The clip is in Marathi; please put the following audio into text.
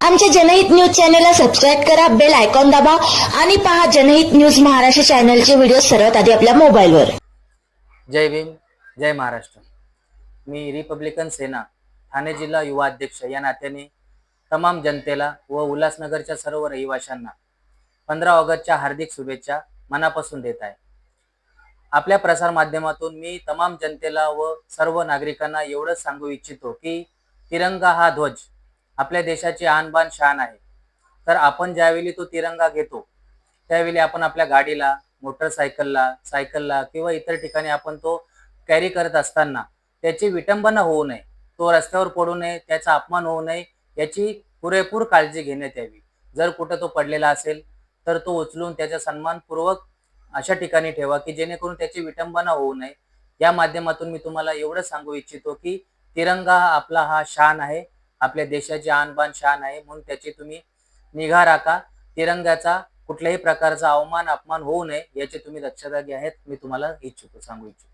आमच्या जनहित न्यूज चॅनलला सबस्क्राईब करा बेल आयकॉन दाबा आणि पहा जनहित न्यूज महाराष्ट्र चॅनलचे व्हिडिओ सर्वात आधी आपल्या मोबाईलवर. जय भीम जय महाराष्ट्र. मी रिपब्लिकन सेना ठाणे जिल्हा युवा अध्यक्ष या नात्याने तमाम जनतेला व उल्हासनगरच्या सर्व रहिवाशांना पंधरा ऑगस्टच्या हार्दिक शुभेच्छा मनापासून देत आहे. आपल्या प्रसारमाध्यमातून मी तमाम जनतेला व सर्व नागरिकांना एवढंच सांगू इच्छितो की तिरंगा हा ध्वज आपल्या देशाची आणबान शान आहे. तर आपण ज्यावेळी तो तिरंगा घेतो त्यावेळी आपण आपल्या गाडीला मोटरसायकलला सायकलला किंवा इतर ठिकाणी आपण तो कॅरी करत असताना त्याची विटंबना होऊ नये तो रस्त्यावर पडू नये त्याचा अपमान होऊ नये याची पुरेपूर काळजी घेण्यात यावी जर कुठं तो पडलेला असेल तर तो उचलून त्याचा सन्मानपूर्वक अशा ठिकाणी ठेवा की जेणेकरून त्याची विटंबना होऊ नये. या माध्यमातून मी तुम्हाला एवढं सांगू इच्छितो की तिरंगा हा आपला हा शान आहे. आपल्या देशाची आणबान शान आहे म्हणून त्याची तुम्ही निगा राखा. तिरंग्याचा कुठल्याही प्रकारचा अवमान अपमान होऊ नये याची तुम्ही दक्षता घ्या आहेत मी तुम्हाला इच्छितो सांगू इच्छितो.